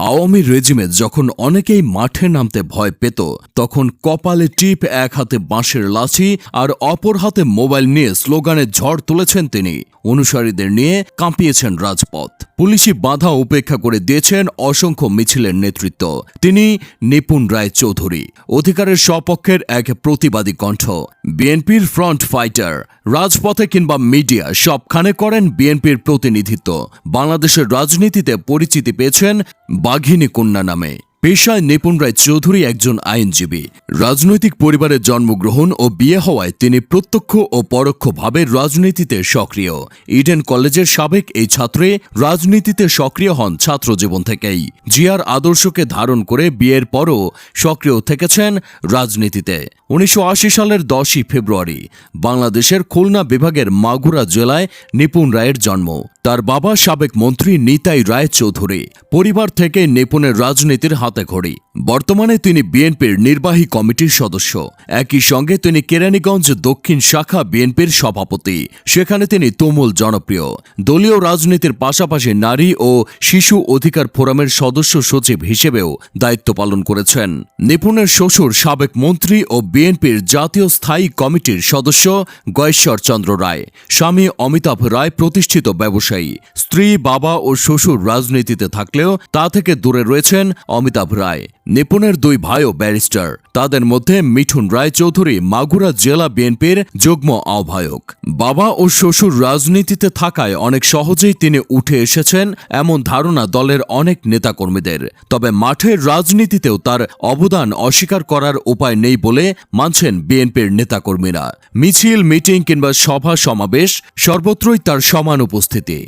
আওয়ামী রেজিমে যখন অনেকেই মাঠে নামতে ভয় পেত, তখন কপালে টিপ এক হাতে বাঁশের লাঠি আর অপর হাতে মোবাইল নিয়ে স্লোগানে ঝড় তুলেছেন তিনি। অনুসারীদের নিয়ে কাঁপিয়েছেন রাজপথ। পুলিশি বাধা উপেক্ষা করে দিয়েছেন অসংখ্য মিছিলের নেতৃত্ব। তিনি নিপুণ রায় চৌধুরী, অধিকারের স্বপক্ষের এক প্রতিবাদী কণ্ঠ। বিএনপির ফ্রন্ট ফাইটার রাজপথে কিংবা মিডিয়া সবখানে করেন বিএনপির প্রতিনিধিত্ব। বাংলাদেশের রাজনীতিতে পরিচিতি পেয়েছেন বাঘিনী কন্যা নামে। পেশায় নিপুণ রায় চৌধুরী একজন আইনজীবী। রাজনৈতিক পরিবারে জন্মগ্রহণ ও বিয়ে হওয়ায় তিনি প্রত্যক্ষ ও পরোক্ষভাবে রাজনীতিতে সক্রিয়। ইডেন কলেজের সাবেক এই ছাত্রে রাজনীতিতে সক্রিয় হন ছাত্র জীবন থেকেই। জিয়ার আদর্শকে ধারণ করে বিয়ের পরও সক্রিয় থেকেছেন রাজনীতিতে। উনিশশো আশি সালের দশই ফেব্রুয়ারি, বাংলাদেশের খুলনা বিভাগের মাগুরা জেলায় নিপুণ রায়ের জন্ম। তার বাবা সাবেক মন্ত্রী নিতাই রায় চৌধুরী পরিবার থেকে নিপুণের রাজনীতির হাতে ঘড়ি। বর্তমানে তিনি বিএনপির নির্বাহী কমিটির সদস্য। একই সঙ্গে তিনি কেরানীগঞ্জ দক্ষিণ শাখা বিএনপির সভাপতি। সেখানে তিনি তুমুল জনপ্রিয়। দলীয় রাজনীতির পাশাপাশি নারী ও শিশু অধিকার ফোরামের সদস্য সচিব হিসেবেও দায়িত্ব পালন করেছেন। নিপুণের শ্বশুর সাবেক মন্ত্রী ও বিএনপির জাতীয় স্থায়ী কমিটির সদস্য গয়েশ্বর চন্দ্র রায়। স্বামী অমিতাভ রায় প্রতিষ্ঠিত ব্যবসায়ী। স্ত্রী, বাবা ও শ্বশুর রাজনীতিতে থাকলেও তা থেকে দূরে রয়েছেন অমিতাভ রায়। নিপুণের দুই ভাইও ব্যারিস্টার। তাদের মধ্যে মিঠুন রায় চৌধুরী মাগুরা জেলা বিএনপির যুগ্ম আহ্বায়ক। বাবা ও শ্বশুর রাজনীতিতে থাকায় অনেক সহজেই তিনি উঠে এসেছেন এমন ধারণা দলের অনেক নেতাকর্মীদের। তবে মাঠের রাজনীতিতেও তার অবদান অস্বীকার করার উপায় নেই বলে মানছেন বিএনপির নেতাকর্মীরা। মিছিল, মিটিং কিংবা সভা সমাবেশ সর্বত্রই তার সমান উপস্থিতি।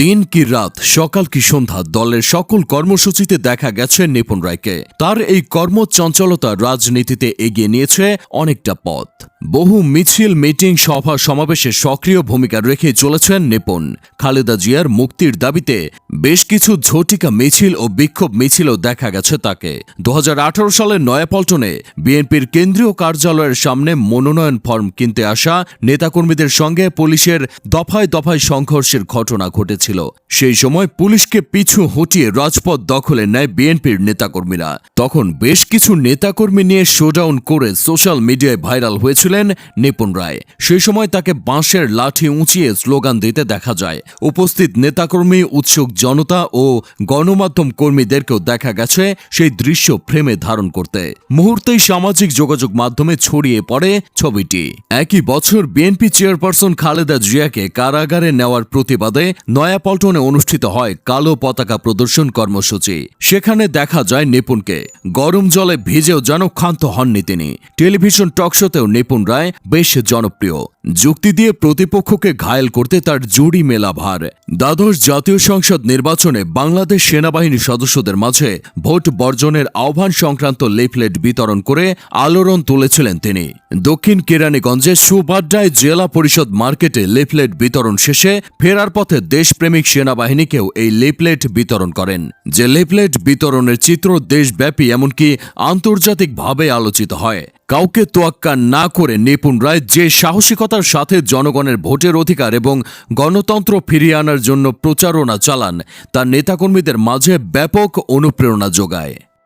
দিন কি রাত, সকাল কি সন্ধ্যা দলের সকল কর্মসূচিতে দেখা গেছে নিপুণ রায়কে। তার এই কর্মচঞ্চলতা রাজনীতিতে এগিয়ে নিয়েছে অনেকটা পথ। বহু মিছিল, মিটিং, সভা, সমাবেশে সক্রিয় ভূমিকা রেখে চলেছেন নিপুণ। খালেদা জিয়ার মুক্তির দাবিতে বেশ কিছু ঝটিকা মিছিল ও বিক্ষোভ মিছিলও দেখা গেছে তাকে। দু সালের নয়াপল্টনে বিএনপির কেন্দ্রীয় কার্যালয়ের সামনে মনোনয়ন ফর্ম কিনতে আসা নেতাকর্মীদের সঙ্গে পুলিশের দফায় দফায় সংঘর্ষের ঘটনা ঘটেছিল। সেই সময় পুলিশকে পিছু হটিয়ে রাজপথ দখলে নেয় বিএনপির নেতাকর্মীরা। তখন বেশ কিছু নেতাকর্মী নিয়ে শোডাউন করে সোশ্যাল মিডিয়ায় ভাইরাল হয়েছিলেন নিপুণ রায়। সেই সময় তাকে বাঁশের লাঠি উঁচিয়ে স্লোগান দিতে দেখা যায়। উপস্থিত নেতাকর্মী, উৎসুক জনতা ও গণমাধ্যম কর্মীদেরকেও দেখা গেছে সেই দৃশ্য ফ্রেমে ধারণ করতে। মুহূর্তেই সামাজিক যোগাযোগ মাধ্যমে ছড়িয়ে পড়ে ছবিটি। একই বছর বিএনপি চেয়ারপারসন খালেদা জিয়াকে কারাগারে নেওয়ার প্রতিবাদে নয়াপল্টনে অনুষ্ঠিত হয় কালো পতাকা প্রদর্শন কর্মসূচি। সেখানে দেখা যায় নিপুণকে। গরম জলে ভিজেও যেন ক্ষান্ত হননি তিনি। টেলিভিশন টকশোতেও নিপুণ রায় বেশ জনপ্রিয়। যুক্তি দিয়ে প্রতিপক্ষকে ঘায়েল করতে তার জুড়ি মেলা ভার। দ্বাদশ জাতীয় সংসদ নির্বাচনে বাংলাদেশ সেনাবাহিনীর সদস্যদের মাঝে ভোট বর্জনের আহ্বান সংক্রান্ত লিফলেট বিতরণ করে আলোড়ন তুলেছিলেন তিনি। দক্ষিণ কেরানীগঞ্জে সুবাড্ডায় জেলা পরিষদ মার্কেটে লিফলেট বিতরণ শেষে ফেরার পথে দেশপ্রেমিক সেনাবাহিনীকেও এই লিফলেট বিতরণ করেন। যে লিফলেট বিতরণের চিত্র দেশব্যাপী, এমনকি আন্তর্জাতিকভাবে আলোচিত হয়। কাউকে তোয়াক্কা না করে নিপুণ রায় যে সাহসিকতার সাথে জনগণের ভোটের অধিকার এবং গণতন্ত্র ফিরিয়ে আনার জন্য প্রচারণা চালান, তা নেতাকর্মীদের মাঝে ব্যাপক অনুপ্রেরণা যোগায়।